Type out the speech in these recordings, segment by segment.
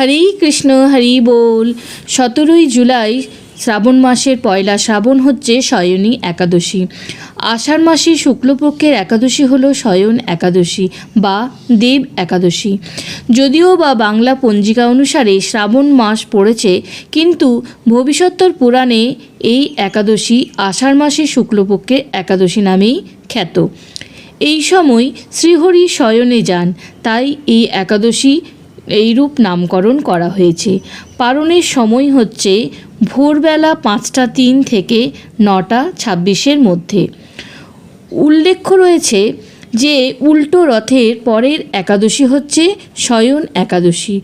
হরে কৃষ্ণ, হরি বোল। সতেরোই জুলাই শ্রাবণ মাসের পয়লা শ্রাবণ হচ্ছে শয়নী একাদশী। আষাঢ় মাসে শুক্লপক্ষের একাদশী হল শয়ন একাদশী বা দেব একাদশী। যদিও বা বাংলা পঞ্জিকা অনুসারে শ্রাবণ মাস পড়েছে, কিন্তু ভবিষ্যত্তর পুরাণে এই একাদশী আষাঢ় মাসে শুক্লপক্ষের একাদশী নামেই খ্যাত। এই সময় শ্রীহরি শয়নে যান, তাই এই একাদশী এইরূপ নামকরণ করা হয়েছে। পারণের সময় হচ্ছে ভোরবেলা পাঁচটা তিন থেকে নটা ছাব্বিশের মধ্যে। উল্লেখ্য রয়েছে যে, উল্টো রথের পরের একাদশী হচ্ছে শয়ন একাদশী।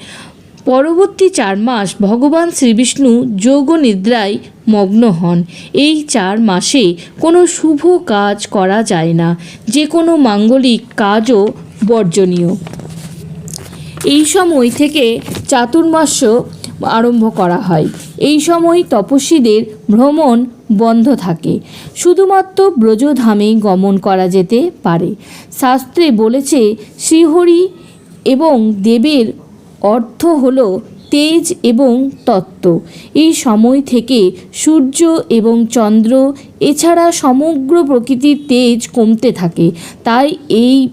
পরবর্তী চার মাস ভগবান শ্রীবিষ্ণু যোগ নিদ্রায় মগ্ন হন। এই চার মাসে কোনো শুভ কাজ করা যায় না। যে কোনো মাঙ্গলিক কাজও বর্জনীয়। এই সময় থেকে চাতুর্মাস্য আরম্ভ করা হয়। এই সময় তপস্বীদের ভ্রমণ বন্ধ থাকে। শুধুমাত্র ব্রজধামে গমন করা যেতে পারে। শাস্ত্রে বলেছে, শ্রীহরি এবং দেবের অর্থ হল তেজ এবং তত্ত্ব। এই সময় থেকে সূর্য এবং চন্দ্র, এছাড়া সমগ্র প্রকৃতির তেজ কমতে থাকে। তাই এই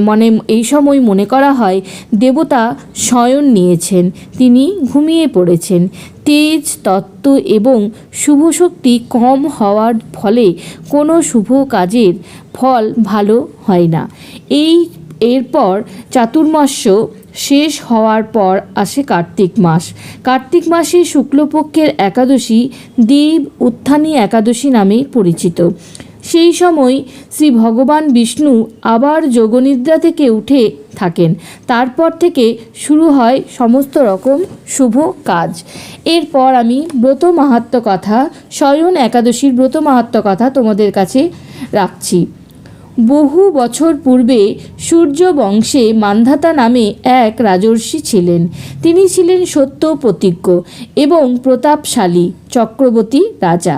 মানে এই সময় মনে করা হয় দেবতা শয়ন নিয়েছেন, তিনি ঘুমিয়ে পড়েছেন। তেজ, তত্ত্ব এবং শুভ শক্তি কম হওয়ার ফলে কোনো শুভ কাজের ফল ভালো হয় না। এই, এরপর চাতুর্মাস্য শেষ হওয়ার পর আসে কার্তিক মাস। কার্তিক মাসে শুক্লপক্ষের একাদশী দেব উত্থানী একাদশী নামে পরিচিত। সেই সময় শ্রী ভগবান বিষ্ণু আবার যোগনিদ্রা থেকে উঠে থাকেন। তারপর থেকে শুরু হয় সমস্ত রকম শুভ কাজ। এরপর আমি ব্রত মাহাত্ম কথা শয়ন একাদশীর ব্রত মাহাত্ম কথা তোমাদের কাছে রাখছি। বহু বছর পূর্বে সূর্য বংশে মান্ধাতা নামে এক রাজর্ষি ছিলেন। তিনি ছিলেন সত্য প্রতিজ্ঞ এবং প্রতাপশালী চক্রবর্তী রাজা।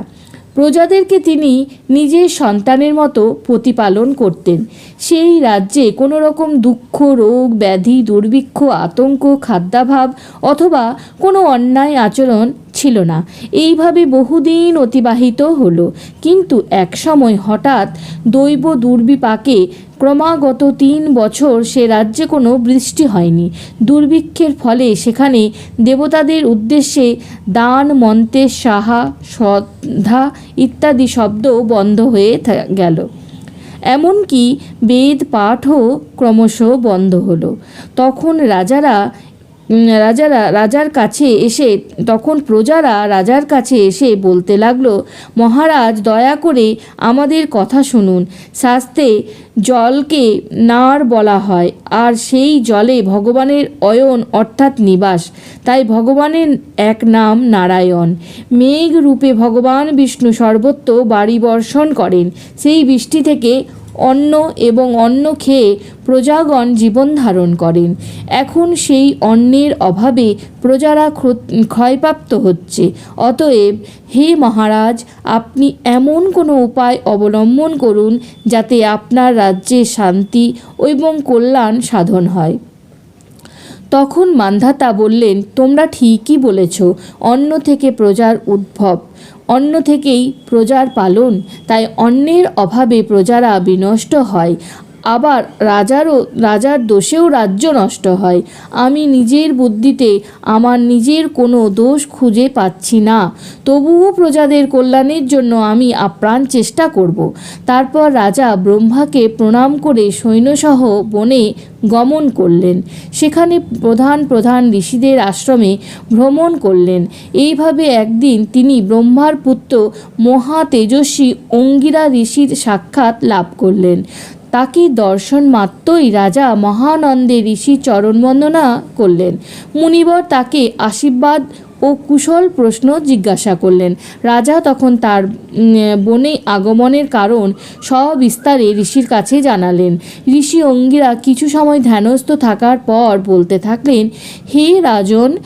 প্রজাদেরকে তিনি নিজের সন্তানের মতো প্রতিপালন করতেন। সেই রাজ্যে কোনো রকম দুঃখ, রোগ, ব্যাধি, দুর্ভিক্ষ, আতঙ্ক, খাদ্যাভাব অথবা কোনো অন্যায় আচরণ ছিল না। এইভাবে বহুদিন অতিবাহিত হলো। কিন্তু এক সময় হঠাৎ দৈব দুর্বিপাকে ক্রমাগত তিন বছর সে রাজ্যে কোনো বৃষ্টি হয়নি। দুর্ভিক্ষের ফলে সেখানে দেবতাদের উদ্দেশ্যে দান, মন্ত্রে সাহা, শ্রদ্ধা ইত্যাদি শব্দ বন্ধ হয়ে গেল। এমনকি বেদ পাঠও ক্রমশ বন্ধ হলো। তখন রাজারা রাজারা, রাজার কাছে এসে তখন প্রজারা রাজার কাছে এসে বলতে লাগল, মহারাজ, দয়া করে আমাদের কথা শুনুন। শাস্তে জলকে নার বলা হয়, আর সেই জলে ভগবানের অয়ন অর্থাৎ নিবাস। তাই ভগবানের এক নাম নারায়ণ। মেঘ রূপে ভগবান বিষ্ণু সর্বত্র বাড়ি বর্ষণ করেন। সেই বৃষ্টি থেকে অন্ন এবং অন্ন খেয়ে প্রজাগণ জীবন ধারণ করেন। এখন সেই অন্নের অভাবে প্রজারা ক্ষয়প্রাপ্ত হচ্ছে। অতএব, হে মহারাজ, আপনি এমন কোনো উপায় অবলম্বন করুন যাতে আপনার রাজ্যে শান্তি এবং কল্যাণ সাধন হয়। তখন মান্ধাতা বললেন, তোমরা ঠিকই বলেছ, অন্ন থেকে প্রজার উদ্ভব। অন্ন থেকেই প্রজার পালন তাই অন্নের অভাবে প্রজারা বিনষ্ট হয়। আবার রাজারও, রাজার দোষেও রাজ্য নষ্ট হয়। আমি নিজের বুদ্ধিতে আমার নিজের কোনো দোষ খুঁজে পাচ্ছি না। তবুও প্রজাদের কল্যাণের জন্য আমি আপ্রাণ চেষ্টা করব। তারপর রাজা ব্রহ্মাকে প্রণাম করে সৈন্যসহ বনে গমন করলেন। সেখানে প্রধান প্রধান ঋষিদের আশ্রমে ভ্রমণ করলেন। এইভাবে একদিন তিনি ব্রহ্মার পুত্র মহা তেজস্বী অঙ্গিরা ঋষির সাক্ষাৎ লাভ করলেন। তাকে দর্শন মাত্রই রাজা মহানন্দে ঋষি চরণ বন্দনা করলেন। মুনিবর তাকে আশীর্বাদ ও কুশল প্রশ্ন জিজ্ঞাসা করলেন। রাজা তখন তার বনে আগমনের কারণ সবিস্তারে ঋষির কাছে জানালেন। ঋষি অঙ্গিরা কিছু সময় ধ্যানস্থ থাকার পর বলতে থাকলেন, হে রাজন,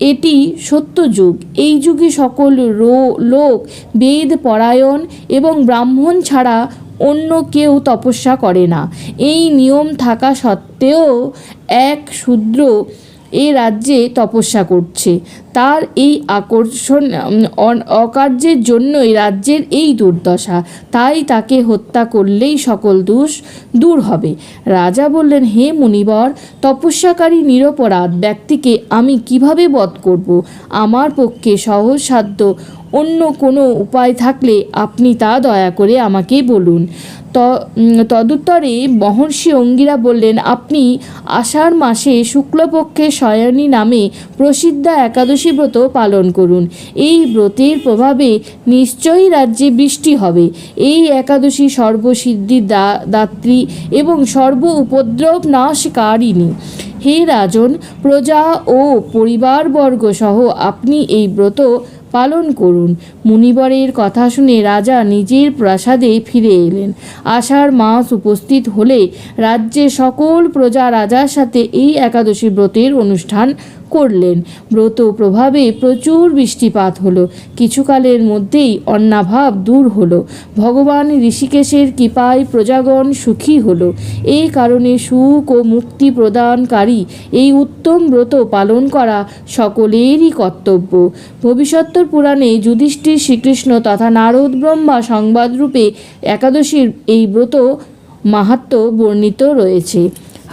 এটি সত্য যুগ। এই যুগে সকল রো- লোক, বেদ, পরায়ণ এবং ব্রাহ্মণ ছাড়া অন্য কেউ তপস্যা করে না। এই নিয়ম থাকা সত্ত্বেও এক শূদ্র এ রাজ্যে তপস্যা করছে। তার এই আকর্ষণ অকার্যের জন্যই রাজ্যের এই দুর্দশা। তাই তাকে হত্যা করলেই সকল দোষ দূর হবে। রাজা বললেন, হে মুনিবর, তপস্যাকারী নিরপরাধ ব্যক্তিকে আমি কীভাবে বধ করব? আমার পক্ষে সহজসাধ্য অন্য কোনো উপায় থাকলে আপনি তা দয়া করে আমাকে বলুন। তদুত্তরে মহর্ষি অঙ্গিরা বললেন, আপনি আষাঢ় মাসে শুক্লপক্ষে শয়নী নামে প্রসিদ্ধা একাদশী ব্রত পালন করুন। এই ব্রতের প্রভাবে নিশ্চয়ই রাজ্যে বৃষ্টি হবে। এই একাদশী সর্বসিদ্ধি দাত্রী এবং সর্ব উপদ্রব নাশকারিণী। হে রাজন, প্রজা ও পরিবারবর্গ সহ আপনি এই ব্রত পালন করুন। মুনিবরের কথা শুনে রাজা নিজের প্রাসাদে ফিরে এলেন। আষাঢ় মাস উপস্থিত হলে রাজ্যে সকল প্রজা রাজার সাথে এই একাদশী ব্রতের অনুষ্ঠান করলেন। ব্রত প্রভাবে প্রচুর বৃষ্টিপাত হলো। কিছুকালের মধ্যেই অন্নাভাব দূর হলো। ভগবান ঋষিকেশের কৃপায় প্রজাগণ সুখী হলো। এই কারণে সুখ ও মুক্তি প্রদানকারী এই উত্তম ব্রত পালন করা সকলেরই কর্তব্য। ভবিষ্যত্তর পুরাণে যুধিষ্ঠির শ্রীকৃষ্ণ তথা নারদ ব্রহ্মা সংবাদরূপে একাদশীর এই ব্রত মাহাত্ম্য বর্ণিত রয়েছে।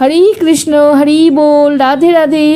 হরে কৃষ্ণ, হরি বল, রাধে রাধে।